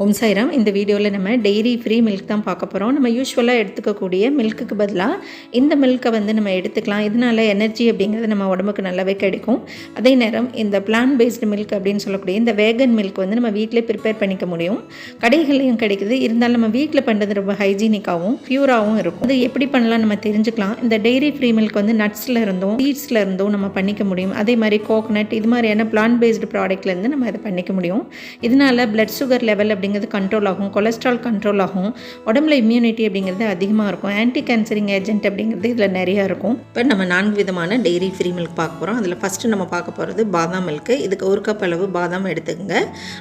ஓம் சாய்ராம். இந்த வீடியோவில் நம்ம டெய்ரி ஃப்ரீ மில்க் தான் பார்க்க போகிறோம் நம்ம யூஸ்வலாக எடுத்துக்கக்கூடிய மில்க்குக்கு பதிலாக இந்த மில்க்கை வந்து நம்ம எடுத்துக்கலாம். இதனால் எனர்ஜி அப்படிங்கிறது நம்ம உடம்புக்கு நல்லாவே கிடைக்கும். அதே நேரம் இந்த பிளான் பேஸ்டு மில்க் அப்படின்னு சொல்லக்கூடிய இந்த வேகன் மில்க் வந்து நம்ம வீட்டிலே ப்ரிப்பேர் பண்ணிக்க முடியும். கடைகள்லையும் கிடைக்குது. இருந்தாலும் நம்ம வீட்டில் பண்ணுறது ரொம்ப ஹைஜீனிக்காகவும் ப்யூராகவும் இருக்கும். அது எப்படி பண்ணலாம் நம்ம தெரிஞ்சுக்கலாம். இந்த டெய்ரி ஃப்ரீ மில்க் வந்து நட்ஸில் இருந்தும் சீட்ஸில் இருந்தும் நம்ம பண்ணிக்க முடியும். அதே மாதிரி கோகனட் இது மாதிரியான பிளான் பேஸ்டு ப்ராடக்ட்லேருந்து நம்ம இதை பண்ணிக்க முடியும். இதனால் பிளட் சுகர் லெவல் அப்படிங்கிறது கண்ட்ரோல் ஆகும். கொலஸ்ட்ரால் கண்ட்ரோல் ஆகும். உடம்புல இம்யூனிட்டி அப்படிங்கிறது அதிகமாக இருக்கும். ஆன்டி கேன்சரிங் ஏஜென்ட் அப்படிங்கிறது இதில் நிறையா இருக்கும். இப்போ நம்ம நான்கு விதமான டெய்ரி ஃப்ரீ மில்க் பார்க்க போகிறோம் அதில் ஃபஸ்ட்டு நம்ம பார்க்க போகிறது பாதாம் மில்க்கு இதுக்கு ஒரு கப் அளவு பாதாம் எடுத்துக்கோங்க.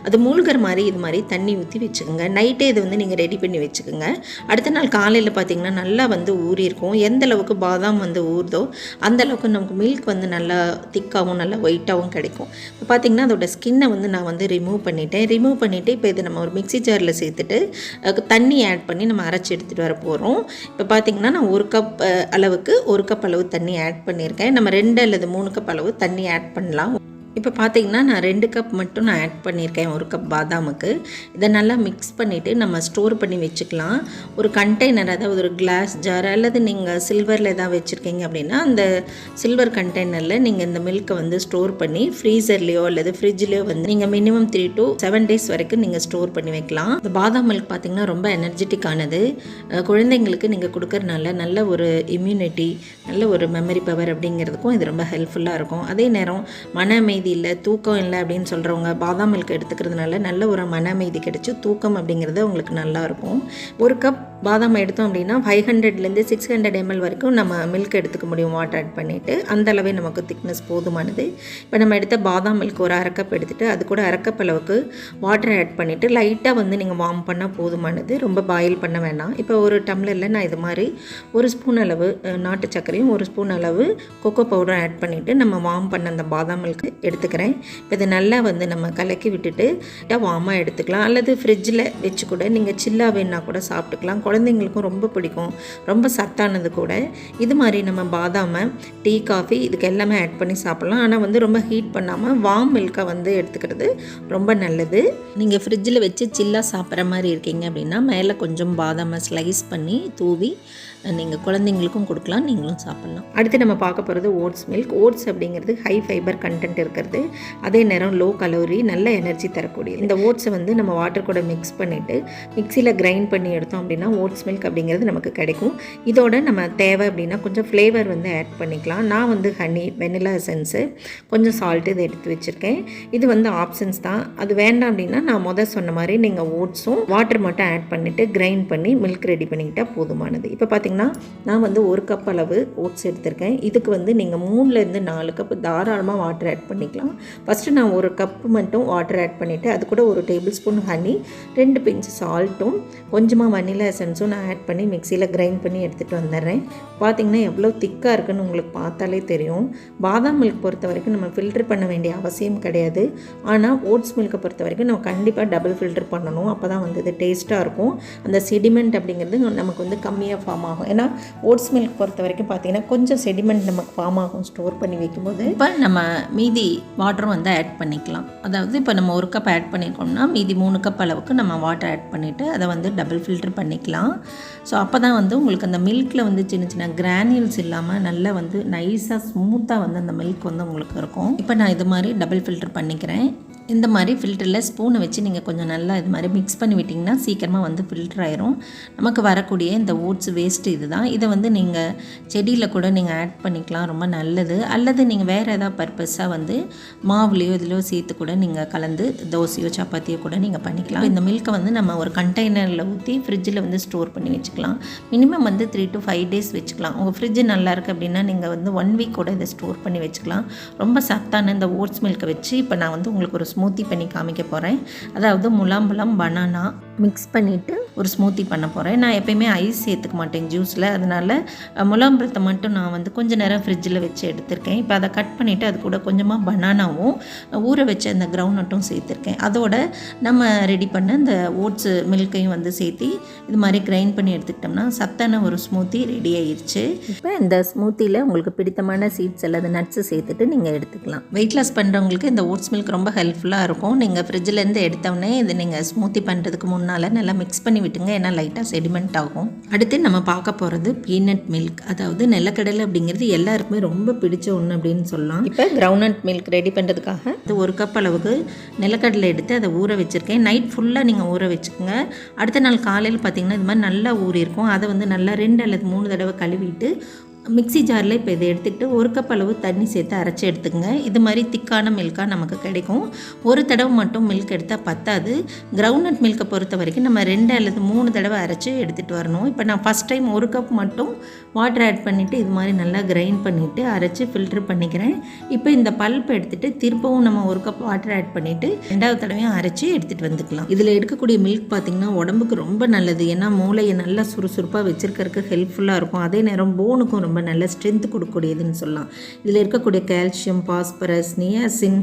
அது மூழ்கிற மாதிரி இது மாதிரி தண்ணி ஊற்றி வச்சுக்கோங்க. நைட்டே இது வந்து நீங்கள் ரெடி பண்ணி வச்சுக்கோங்க. அடுத்த நாள் காலையில் பார்த்தீங்கன்னா நல்லா வந்து ஊறி இருக்கும். எந்த அளவுக்கு பாதாம் வந்து ஊறுதோ அந்த அளவுக்கு நமக்கு மில்க் வந்து நல்லா திக்காகவும் நல்லா ஒயிட்டாகவும் கிடைக்கும். இப்போ பார்த்தீங்கன்னா அதோட ஸ்கின்னை வந்து நான் வந்து ரிமூவ் பண்ணிட்டேன். ரிமூவ் பண்ணிவிட்டு இப்போ இது நம்ம ஒரு மிக்ஸி ஜாரில் சேர்த்துட்டு அதுக்கு தண்ணி ஆட் பண்ணி நம்ம அரைச்சி எடுத்துகிட்டு வர போகிறோம் இப்போ பார்த்திங்கன்னா நான் ஒரு கப் அளவுக்கு ஒரு கப் அளவு தண்ணி ஆட் பண்ணியிருக்கேன். நம்ம ரெண்டு அல்லது மூணு கப் அளவு தண்ணி ஆட் பண்ணலாம். இப்போ பார்த்தீங்கன்னா நான் ரெண்டு கப் மட்டும் நான் ஆட் பண்ணியிருக்கேன் ஒரு கப் பாதாமுக்கு. இதை நல்லா மிக்ஸ் பண்ணிவிட்டு நம்ம ஸ்டோர் பண்ணி வச்சுக்கலாம். ஒரு கண்டெய்னர் அதாவது ஒரு கிளாஸ் ஜார் அல்லது நீங்கள் சில்வரில் எதாவது வச்சுருக்கீங்க அப்படின்னா அந்த சில்வர் கண்டெய்னரில் நீங்கள் இந்த மில்க்கை வந்து ஸ்டோர் பண்ணி ஃப்ரீசர்லேயோ அல்லது ஃப்ரிட்ஜ்லேயோ வந்து நீங்கள் minimum three to seven days வரைக்கும் நீங்கள் ஸ்டோர் பண்ணி வைக்கலாம். இந்த பாதாம் மில்க் பார்த்தீங்கன்னா ரொம்ப எனர்ஜெட்டிக்கானது குழந்தைங்களுக்கு நீங்கள் கொடுக்கறனால நல்ல ஒரு இம்யூனிட்டி நல்ல ஒரு மெமரி பவர் அப்படிங்கிறதுக்கும் இது ரொம்ப ஹெல்ப்ஃபுல்லாக இருக்கும். அதே நேரம் மன அமைதி இல்லை தூக்கம் இல்லை அப்படின்னு சொல்கிறவங்க பாதாம் மில்க் எடுத்துக்கிறதுனால நல்ல ஒரு மன அமைதி கிடைச்சி தூக்கம் அப்படிங்கிறது உங்களுக்கு நல்லா இருக்கும். ஒரு கப் பாதாம் எடுத்தோம் அப்படின்னா ஃபைவ் ஹண்ட்ரட்லேருந்து சிக்ஸ் ஹண்ட்ரட் எம்எல் வரைக்கும் நம்ம மில்க் எடுத்துக்க முடியும் வாட்டர் ஆட் பண்ணிவிட்டு அந்த அளவே நமக்கு திக்னஸ் போதுமானது. இப்போ நம்ம எடுத்த பாதாம் மில்க் ஒரு அரை கப் எடுத்துகிட்டு அது கூட அரைக்கப் அளவுக்கு வாட்டர் ஆட் பண்ணிவிட்டு லைட்டாக வந்து நீங்கள் வார்ம் பண்ணால் போதுமானது. ரொம்ப பாயில் பண்ண வேணாம். இப்போ ஒரு டம்ளரில் நான் இது மாதிரி ஒரு ஸ்பூன் அளவு நாட்டு சர்க்கரையும் ஒரு ஸ்பூன் அளவு கொக்கோ பவுடரும் ஆட் பண்ணிவிட்டு நம்ம வார்ம் பண்ண அந்த பாதாம் மில்க் எடுத்துக்கிறேன். இப்போ இதை நல்லா வந்து நம்ம கலக்கி விட்டுட்டு வார்மாக எடுத்துக்கலாம். அல்லது ஃப்ரிட்ஜில் வச்சு கூட நீங்கள் சில்லாக வேணா கூட சாப்பிட்டுக்கலாம். குழந்தைங்களுக்கும் ரொம்ப பிடிக்கும். ரொம்ப சத்தானது கூட. இது மாதிரி நம்ம பாதாமை டீ காஃபி இதுக்கு எல்லாமே ஆட் பண்ணி சாப்பிட்லாம். ஆனால் வந்து ரொம்ப ஹீட் பண்ணாமல் வார்ம் மில்காக வந்து எடுத்துக்கிறது ரொம்ப நல்லது. நீங்கள் ஃப்ரிட்ஜில் வச்சு சில்லாக சாப்பிட்ற மாதிரி இருக்கீங்க அப்படின்னா மேலே கொஞ்சம் பாதாமை ஸ்லைஸ் பண்ணி தூவி நீங்கள் குழந்தைங்களுக்கும் கொடுக்கலாம் நீங்களும் சாப்பிட்லாம். அடுத்து நம்ம பார்க்க போகிறது ஓட்ஸ் மில்க். ஓட்ஸ் அப்படிங்கிறது ஹை ஃபைபர் கண்டென்ட் இருக்கிறது. அதே நேரம் லோ கலோரி நல்ல எனர்ஜி தரக்கூடிய இந்த ஓட்ஸை வந்து நம்ம வாட்டர் கூட மிக்ஸ் பண்ணிவிட்டு மிக்சியில் கிரைண்ட் பண்ணி எடுத்தோம் அப்படின்னா ஓட்ஸ் மில்க் அப்படிங்கிறது நமக்கு கிடைக்கும். இதோட நம்ம தேவை அப்படின்னா கொஞ்சம் ஃப்ளேவர் வந்து ஆட் பண்ணிக்கலாம். நான் வந்து ஹனி வெனிலா எசன்ஸு கொஞ்சம் சால்ட்டு இதை எடுத்து வச்சுருக்கேன். இது வந்து ஆப்ஷன்ஸ் தான். அது வேண்டாம் அப்படின்னா நான் முதல் சொன்ன மாதிரி நீங்கள் ஓட்ஸும் வாட்டர் மட்டும் ஆட் பண்ணிவிட்டு கிரைண்ட் பண்ணி மில்க் ரெடி பண்ணிக்கிட்டால் போதுமானது. இப்போ பார்த்தீங்கன்னா நான் வந்து ஒரு கப் அளவு ஓட்ஸ் எடுத்திருக்கேன். இதுக்கு வந்து நீங்கள் மூணுலேருந்து நாலு கப் தாராளமாக வாட்டர் ஆட் பண்ணிக்கலாம். ஃபஸ்ட்டு நான் ஒரு கப்பு மட்டும் வாட்டர் ஆட் பண்ணிவிட்டு அது கூட ஒரு டேபிள் ஸ்பூன் ஹனி ரெண்டு பிஞ்ச் சால்ட்டும் கொஞ்சமாக வனிலா எசன்ஸும் நான் ஆட் பண்ணி மிக்சியில் கிரைண்ட் பண்ணி எடுத்துகிட்டு வந்துடுறேன். பார்த்தீங்கன்னா எவ்வளோ திக்காக இருக்குன்னு உங்களுக்கு பார்த்தாலே தெரியும். பாதாம் மில்க் பொறுத்த வரைக்கும் நம்ம ஃபில்டர் பண்ண வேண்டிய அவசியம் கிடையாது. ஆனால் ஓட்ஸ் மில்க்கை பொறுத்த வரைக்கும் நம்ம கண்டிப்பாக டபுள் ஃபில்டர் பண்ணணும். அப்போ தான் வந்து இது டேஸ்ட்டாக இருக்கும். அந்த செடிமெண்ட் அப்படிங்கிறது நமக்கு வந்து கம்மியாக ஃபார்ம் ஆகும். ஏன்னா ஓட்ஸ் மில்க் பொறுத்த வரைக்கும் பார்த்தீங்கன்னா கொஞ்சம் செடிமெண்ட் நமக்கு ஃபார்ம் ஆகும் ஸ்டோர் பண்ணி வைக்கும்போது. இப்போ நம்ம மீதி வாட்டரும் வந்து ஆட் பண்ணிக்கலாம். அதாவது இப்போ நம்ம ஒரு கப் ஆட் பண்ணியிருக்கோம்னா மீதி மூணு கப் அளவுக்கு நம்ம வாட்டர் ஆட் பண்ணிவிட்டு அதை வந்து டபுள் ஃபில்டர் பண்ணிக்கலாம். ஸோ அப்போ தான் வந்து உங்களுக்கு அந்த மில்கில் வந்து சின்ன சின்ன கிரானியூல்ஸ் இல்லாமல் நல்லா வந்து நைஸாக ஸ்மூத்தாக வந்து அந்த மில்க் வந்து உங்களுக்கு இருக்கும். இப்போ நான் இது மாதிரி டபுள் ஃபில்டர் பண்ணிக்கிறேன். இந்த மாதிரி ஃபில்டரில் ஸ்பூனை வச்சு நீங்கள் கொஞ்சம் நல்லா இது மாதிரி மிக்ஸ் பண்ணி விட்டிங்கன்னா சீக்கிரமாக வந்து ஃபில்டர் ஆயிரும். நமக்கு வரக்கூடிய இந்த ஓட்ஸ் வேஸ்ட்டு இது தான் இதை வந்து நீங்கள் செடியில் கூட நீங்கள் ஆட் பண்ணிக்கலாம். ரொம்ப நல்லது. அல்லது நீங்கள் வேறு ஏதாவது பர்பஸாக வந்து மாவுலேயோ இதுலையோ சேர்த்து கூட நீங்கள் கலந்து தோசையோ சப்பாத்தியோ கூட நீங்கள் பண்ணிக்கலாம். இந்த மில்க்கை வந்து நம்ம ஒரு கண்டெய்னரில் ஊற்றி ஃப்ரிட்ஜில் வந்து ஸ்டோர் பண்ணி வச்சுக்கலாம். மினிமம் வந்து த்ரீ டு ஃபைவ் டேஸ் வச்சுக்கலாம். உங்கள் ஃப்ரிட்ஜ் நல்லா இருக்குது அப்படின்னா நீங்கள் வந்து ஒன் வீக் கூட இதை ஸ்டோர் பண்ணி வச்சுக்கலாம். ரொம்ப சத்தான இந்த ஓட்ஸ் மில்க்கை வச்சு இப்போ நான் வந்து உங்களுக்கு ஒரு ஸ்மூத்தி பண்ணி காமிக்க போகிறேன் அதாவது முலாம்பழம் பனானா மிக்ஸ் பண்ணிவிட்டு ஒரு ஸ்மூத்தி பண்ண போகிறேன் நான் எப்பயுமே ஐஸ் சேர்த்துக்க மாட்டேன் ஜூஸில் அதனால் முலாம்பழத்தை மட்டும் நான் வந்து கொஞ்ச நேரம் ஃப்ரிட்ஜில் வச்சு எடுத்திருக்கேன். இப்போ அதை கட் பண்ணிவிட்டு அது கூட கொஞ்சமாக பனானாவும் ஊற வச்ச அந்த கிரவுண்ட்நட்டும் சேர்த்துருக்கேன். அதோட நம்ம ரெடி பண்ண இந்த ஓட்ஸு மில்க்கையும் வந்து சேர்த்து இது மாதிரி கிரைண்ட் பண்ணி எடுத்துக்கிட்டோம்னா சத்தான ஒரு ஸ்மூத்தி ரெடி ஆயிடுச்சு இப்போ இந்த ஸ்மூத்தியில் உங்களுக்கு பிடித்தமான சீட்ஸ் அல்லது நட்ஸு சேர்த்துட்டு நீங்கள் எடுத்துக்கலாம். வெயிட் லாஸ் பண்ணுறவங்களுக்கு இந்த ஓட்ஸ் மில்க் ரொம்ப ஹெல்ப்ஃபுல்லாக இருக்கும். நீங்கள் ஃப்ரிட்ஜிலேருந்து எடுத்தோடனே இது நீங்கள் ஸ்மூத்தி பண்ணுறதுக்கு முன்னால் நல்லா மிக்ஸ் பண்ணி விட்டுங்க ஏன்னா லைட்டாக செடிமெண்ட் ஆகும். அடுத்து நம்ம பார்க்க போகிறது பீனட் மில்க் அதாவது நிலக்கடலை அப்படிங்கிறது எல்லாருக்குமே ரொம்ப பிடிச்ச ஒன்று அப்படின்னு சொல்லலாம். இப்போ கிரவுண்ட் மில்க் ரெடி பண்ணுறதுக்காக இது ஒரு கப் அளவுக்கு நிலக்கடலை எடுத்து அதை ஊற வச்சுருக்கேன். நைட் ஃபுல்லாக நீங்கள் ஊற வச்சுக்கோங்க. அடுத்த நாள் காலையில் பார்த்தீங்கன்னா இது மாதிரி நல்லா ஊறி இருக்கும் அதை வந்து நல்லா ரெண்டு அல்லது மூணு தடவை கழுவிட்டு மிக்ஸி ஜாரில் இப்போ இதை எடுத்துக்கிட்டு ஒரு கப் அளவு தண்ணி சேர்த்து அரைச்சி எடுத்துக்கங்க. இது மாதிரி திக்கான மில்காக நமக்கு கிடைக்கும். ஒரு தடவை மட்டும் மில்க் எடுத்தால் பத்தாது. கிரவுண்ட்நட் மில்கை பொறுத்த வரைக்கும் நம்ம ரெண்டு அல்லது மூணு தடவை அரைச்சி எடுத்துகிட்டு வரணும். இப்போ நான் ஃபஸ்ட் டைம் ஒரு கப் மட்டும் வாட்டர் ஆட் பண்ணிவிட்டு இது மாதிரி நல்லா கிரைண்ட் பண்ணிவிட்டு அரைச்சி ஃபில்ட்ரு பண்ணிக்கிறேன். இப்போ இந்த பல்ப் எடுத்துகிட்டு திருப்பவும் நம்ம ஒரு கப் வாட்டர் ஆட் பண்ணிவிட்டு ரெண்டாவது தடவையும் அரைச்சி எடுத்துகிட்டு வந்துக்கலாம். இதில் எடுக்கக்கூடிய மில்க் பார்த்திங்கன்னா உடம்புக்கு ரொம்ப நல்லது. ஏன்னா மூளையை நல்லா சுறுசுறுப்பாக வச்சுருக்கிறதுக்கு ஹெல்ப்ஃபுல்லாக இருக்கும். அதே நேரம் போனுக்கும் ரொம்ப நல்ல ஸ்ட்ரென்த் கொடுக்கக்கூடியதுன்னு சொல்லலாம். இதில் இருக்கக்கூடிய கால்சியம் பாஸ்பரஸ் நியாசின்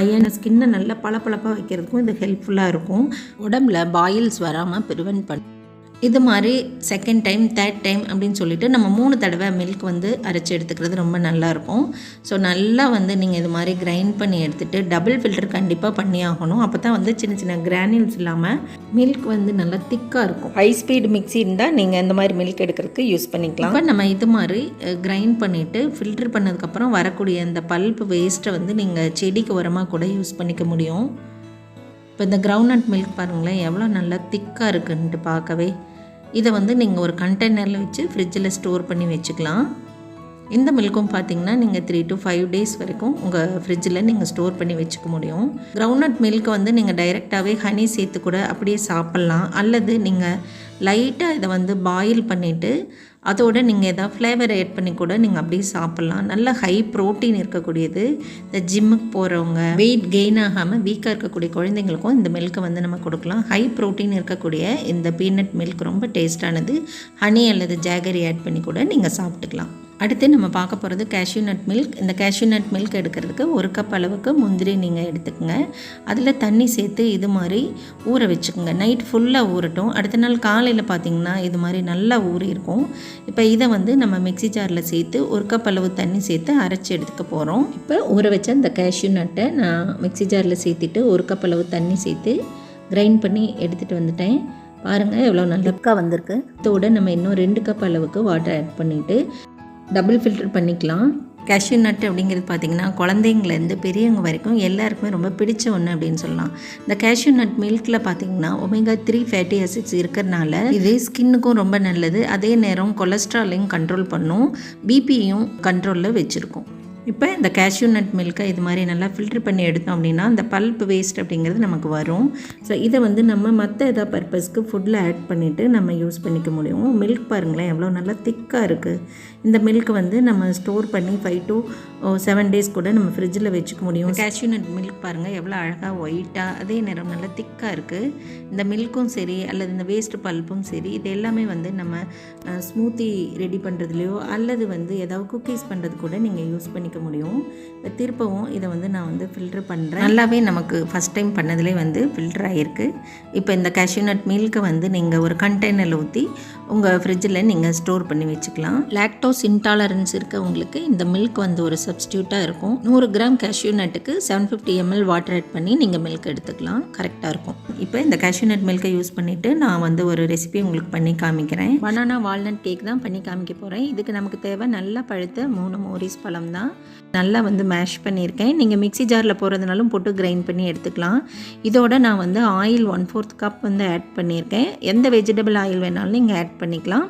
அயன் ஸ்கின்னை நல்லா பளபளப்பாக வைக்கிறதுக்கும் இது ஹெல்ப்ஃபுல்லாக இருக்கும். உடம்புல பாயில்ஸ் வராமல் ப்ரிவென்ட் பண்ண இது மாதிரி செகண்ட் டைம் தேர்ட் டைம் அப்படின்னு சொல்லிட்டு நம்ம மூணு தடவை மில்க் வந்து அரைச்சி எடுத்துக்கிறது ரொம்ப நல்லாயிருக்கும் ஸோ நல்லா வந்து நீங்கள் இது மாதிரி கிரைண்ட் பண்ணி எடுத்துகிட்டு டபுள் ஃபில்டர் கண்டிப்பாக பண்ணி ஆகணும். அப்போ தான் வந்து சின்ன சின்ன கிரானியூல்ஸ் இல்லாமல் மில்க் வந்து நல்லா திக்காக இருக்கும். ஹை ஸ்பீட் மிக்ஸி இருந்தால் நீங்கள் இந்த மாதிரி மில்க் எடுக்கிறதுக்கு யூஸ் பண்ணிக்கலாம். இப்போ நம்ம இது மாதிரி கிரைண்ட் பண்ணிவிட்டு ஃபில்டர் பண்ணதுக்கப்புறம் வரக்கூடிய அந்த பல்ப் வேஸ்ட்டை வந்து நீங்கள் செடிக்கு உரமாக கூட யூஸ் பண்ணிக்க முடியும். இப்போ இந்த கிரவுண்ட்நட் மில்க் பாருங்களேன் எவ்வளோ நல்லா திக்காக இருக்குன்ட்டு பார்க்கவே. இதை வந்து நீங்கள் ஒரு கண்டெய்னரில் வச்சு ஃப்ரிட்ஜில் ஸ்டோர் பண்ணி வச்சுக்கலாம். இந்த மில்க்கும் பார்த்தீங்கன்னா நீங்கள் த்ரீ டு ஃபைவ் டேஸ் வரைக்கும் உங்கள் ஃப்ரிட்ஜில் நீங்கள் ஸ்டோர் பண்ணி வச்சுக்க முடியும். கிரவுண்ட்நட் மில்க் வந்து நீங்கள் டைரெக்டாகவே ஹனி சேர்த்து கூட அப்படியே சாப்பிட்லாம். அல்லது நீங்கள் லைட்டாக இதை வந்து பாயில் பண்ணிவிட்டு அதோடு நீங்கள் எதாவது ஃப்ளேவர் ஆட் பண்ணி கூட நீங்கள் அப்படியே சாப்பிட்லாம். நல்ல ஹை ப்ரோட்டீன் இருக்கக்கூடியது. இந்த ஜிம்முக்கு போகிறவங்க வெயிட் கெயின் ஆகாமல் வீக்காக இருக்கக்கூடிய குழந்தைங்களுக்கும் இந்த மில்க்கை வந்து நம்ம கொடுக்கலாம். ஹை ப்ரோட்டீன் இருக்கக்கூடிய இந்த பீனட் மில்க் ரொம்ப டேஸ்டானது ஹனி அல்லது ஜாகரி ஆட் பண்ணி கூட நீங்கள் சாப்பிட்டுக்கலாம். அடுத்து நம்ம பார்க்க போகிறது கேஷ்யூ நட் மில்க் இந்த கேஷ்யூ நட் மில்க் எடுக்கிறதுக்கு ஒரு கப் அளவுக்கு முந்திரி நீங்கள் எடுத்துக்கோங்க. அதில் தண்ணி சேர்த்து இது மாதிரி ஊற வச்சுக்கோங்க. நைட் ஃபுல்லாக ஊறட்டும். அடுத்த நாள் காலையில் பார்த்தீங்கன்னா இது மாதிரி நல்லா ஊறி இருக்கும். இப்போ இதை வந்து நம்ம மிக்ஸி ஜாரில் சேர்த்து ஒரு கப் அளவு தண்ணி சேர்த்து அரைச்சி எடுத்துக்க போகிறோம் இப்போ ஊற வச்ச இந்த கேஷ்யூ நட்டை நான் மிக்ஸி ஜாரில் சேர்த்துட்டு ஒரு கப் அளவு தண்ணி சேர்த்து கிரைண்ட் பண்ணி எடுத்துகிட்டு வந்துட்டேன். பாருங்கள் எவ்வளோ நல்லக்கா வந்திருக்கு. இதோட நம்ம இன்னும் ரெண்டு கப் அளவுக்கு வாட்டர் ஆட் பண்ணிவிட்டு டபுள் ஃபில்டர் பண்ணிக்கலாம். கேஷ்யூ நட் அப்படிங்கிறது பார்த்திங்கன்னா குழந்தைங்கலேருந்து பெரியவங்க வரைக்கும் எல்லாருக்குமே ரொம்ப பிடிச்ச ஒன்று அப்படின்னு சொல்லலாம். இந்த கேஷ்யூ நட் மில்கில் பார்த்திங்கன்னா ஒமேகா த்ரீ ஃபேட்டி ஆசிட்ஸ் இருக்கிறனால இது ஸ்கின்னுக்கும் ரொம்ப நல்லது. அதே நேரம் கொலஸ்ட்ராலையும் கண்ட்ரோல் பண்ணும். பிபியும் கண்ட்ரோலில் வச்சுருக்கோம். இப்போ இந்த கேஷ்யூ நட் மில்கை இது மாதிரி நல்லா ஃபில்டர் பண்ணி எடுத்தோம் அப்படின்னா அந்த பல்ப் வேஸ்ட் அப்படிங்கிறது நமக்கு வரும். ஸோ இதை வந்து நம்ம மற்ற எதாவது பர்பஸ்க்கு ஃபுட்டில் ஆட் பண்ணிவிட்டு நம்ம யூஸ் பண்ணிக்க முடியும். மில்க் பாருங்களேன் எவ்வளோ நல்லா திக்காக இருக்குது இந்த மில்க் வந்து நம்ம ஸ்டோர் பண்ணி ஃபைவ் டு செவன் டேஸ் கூட நம்ம ஃப்ரிட்ஜில் வச்சுக்க முடியும். கேஷ்யூ நட் மில்க் பாருங்கள் எவ்வளோ அழகாக ஒயிட்டாக அதே நேரம் நல்லா திக்காக இருக்குது இந்த மில்க்கும் சரி அல்லது இந்த வேஸ்ட் பல்ப்பும் சரி இது எல்லாமே வந்து நம்ம ஸ்மூத்தி ரெடி பண்ணுறதுலையோ அல்லது வந்து ஏதாவது குக்கீஸ் பண்ணுறது கூட நீங்கள் யூஸ் பண்ணிக்க முடியும். திருப்பவும் இதை வந்து நான் வந்து ஃபில்டர் பண்ணுறேன் நல்லாவே நமக்கு ஃபஸ்ட் டைம் பண்ணதுலேயே வந்து ஃபில்டர் ஆகிருக்கு இப்போ இந்த கேஷ்யூ நட் மில்கை வந்து நீங்கள் ஒரு கண்டெய்னரில் ஊற்றி உங்கள் ஃப்ரிட்ஜில் நீங்கள் ஸ்டோர் பண்ணி வச்சுக்கலாம். லாக்டோஸ் இன்டாலரன்ஸ் இருக்கவங்களுக்கு இந்த மில்க் வந்து ஒரு சப்ஸ்டியூட்டாக இருக்கும். நூறு gram cashew நட்டுக்கு seven fifty ML water add பண்ணி நீங்கள் மில்க் எடுத்துக்கலாம். கரெக்டாக இருக்கும். இப்போ இந்த கேஷ்யூ நட் மில்கை யூஸ் பண்ணிவிட்டு நான் வந்து ஒரு ரெசிபி உங்களுக்கு பண்ணி காமிக்கிறேன். பனானா வால்நட் கேக் தான் பண்ணி காமிக்க போகிறேன் இதுக்கு நமக்கு தேவை நல்லா பழுத்த மூணு மோரிஸ் பழம் தான். நல்லா வந்து மேஷ் பண்ணியிருக்கேன். நீங்கள் மிக்சி ஜாரில் போகிறதுனாலும் போட்டு கிரைண்ட் பண்ணி எடுத்துக்கலாம். இதோட நான் வந்து ஆயில் ஒன் ஃபோர்த் கப் வந்து ஆட் பண்ணியிருக்கேன். எந்த வெஜிடபிள் ஆயில் வேணாலும் நீங்கள் ஆட் பண்ணிக்கலாம்.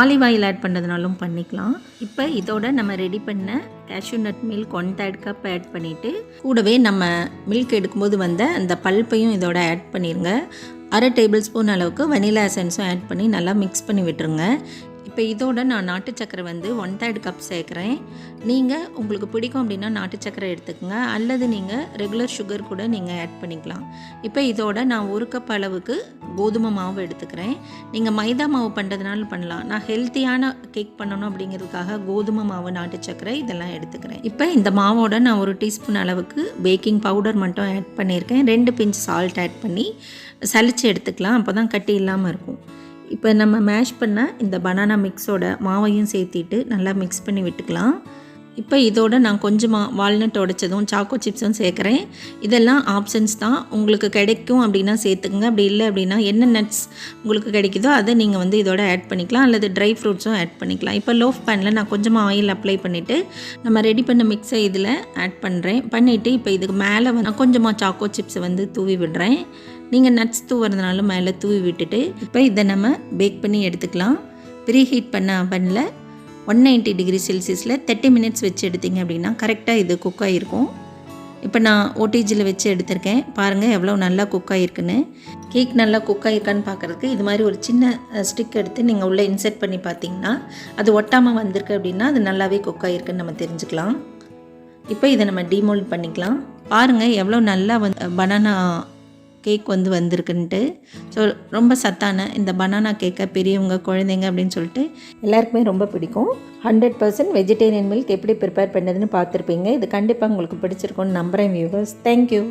ஆலிவ் ஆயில் ஆட் பண்ணுறதுனாலும் பண்ணிக்கலாம். இப்போ இதோட நம்ம ரெடி பண்ண cashew nut milk one third cup add பண்ணிவிட்டு கூடவே நம்ம மில்க் எடுக்கும்போது வந்த அந்த பல்ப்பையும் இதோட ஆட் பண்ணிடுங்க அரை டேபிள் ஸ்பூன் அளவுக்கு வெனிலா எசன்ஸும் ஆட் பண்ணி நல்லா மிக்ஸ் பண்ணி விட்டுருங்க. இப்போ இதோட நான் நாட்டு சக்கரை வந்து ஒன் தேர்ட் கப் சேர்க்குறேன். நீங்கள் உங்களுக்கு பிடிக்கும் அப்படின்னா நாட்டு சக்கரை எடுத்துக்கோங்க. அல்லது நீங்கள் ரெகுலர் சுகர் கூட நீங்கள் ஆட் பண்ணிக்கலாம். இப்போ இதோட நான் ஒரு கப் அளவுக்கு கோதுமை மாவு எடுத்துக்கிறேன். நீங்கள் மைதா மாவு பண்ணுறதுனால பண்ணலாம். நான் ஹெல்த்தியான கேக் பண்ணணும் அப்படிங்கிறதுக்காக கோதுமை மாவு நாட்டு சக்கரை இதெல்லாம் எடுத்துக்கிறேன். இப்போ இந்த மாவோட நான் ஒரு டீஸ்பூன் அளவுக்கு பேக்கிங் பவுடர் மட்டும் ஆட் பண்ணியிருக்கேன். ரெண்டு பிஞ்ச் சால்ட் ஆட் பண்ணி சளிச்சு எடுத்துக்கலாம். அப்போ தான் கட்டி இல்லாமல் இருக்கும். இப்போ நம்ம மேஷ் பண்ண இந்த பனானா மிக்ஸோட மாவையும் சேர்த்திட்டு நல்லா மிக்ஸ் பண்ணி விட்டுக்கலாம். இப்போ இதோட நான் கொஞ்சமாக வால்நட் உடைச்சதும் சாக்கோ சிப்ஸும் சேர்க்குறேன். இதெல்லாம் ஆப்ஷன்ஸ் தான். உங்களுக்கு கிடைக்கும் அப்படின்னா சேர்த்துக்குங்க. அப்படி இல்லை அப்படின்னா என்ன நட்ஸ் உங்களுக்கு கிடைக்குதோ அதை நீங்கள் வந்து இதோட ஆட் பண்ணிக்கலாம். அல்லது ட்ரை ஃப்ரூட்ஸும் ஆட் பண்ணிக்கலாம். இப்போ லோஃப் பேனில் நான் கொஞ்சமாக ஆயில் அப்ளை பண்ணிவிட்டு நம்ம ரெடி பண்ண மிக்ஸை இதில் ஆட் பண்ணுறேன் பண்ணிவிட்டு இப்போ இதுக்கு மேலே வந்து நான் கொஞ்சமாக சாக்கோ சிப்ஸை வந்து தூவி விடுறேன். நீங்கள் நட்ஸ் தூவுறதுனாலும் மேலே தூவி விட்டுட்டு இப்போ இதை நம்ம பேக் பண்ணி எடுத்துக்கலாம். ப்ரீ ஹீட் பண்ண அவனில் ஒன் நைன்ட்டி டிகிரி செல்சியஸில் தேர்ட்டி மினிட்ஸ் வச்சு எடுத்தீங்க அப்படின்னா கரெக்டாக இது குக் ஆகிருக்கும் இப்போ நான் ஓடிஜியில் வச்சு எடுத்திருக்கேன். பாருங்கள் எவ்வளோ நல்லா குக் ஆகிருக்குன்னு கேக் நல்லா குக் ஆகிருக்கான்னு பார்க்குறதுக்கு இது மாதிரி ஒரு சின்ன ஸ்டிக் எடுத்து நீங்கள் உள்ளே இன்செர்ட் பண்ணி பார்த்தீங்கன்னா அது ஒட்டாமல் வந்திருக்கு அப்படின்னா அது நல்லாவே குக் ஆகிருக்குன்னு நம்ம தெரிஞ்சுக்கலாம். இப்போ இதை நம்ம டிமோல்ட் பண்ணிக்கலாம். பாருங்கள் எவ்வளோ நல்லா வந்து பனானா கேக் வந்து வந்திருக்குன்ட்டு. ஸோ ரொம்ப சத்தான இந்த பனானா கேக்கை பெரியவங்க குழந்தைங்க அப்படின்னு சொல்லிட்டு எல்லாருக்குமே ரொம்ப பிடிக்கும். ஹண்ட்ரட் பர்சன்ட் வெஜிடேரியன் மில்க் எப்படி ப்ரிப்பேர் பண்ணதுன்னு பார்த்துருப்பீங்க. இது கண்டிப்பாக உங்களுக்கு பிடிச்சிருக்கும்னு நம்புகிறேன் வியூவர்ஸ் தேங்க்யூ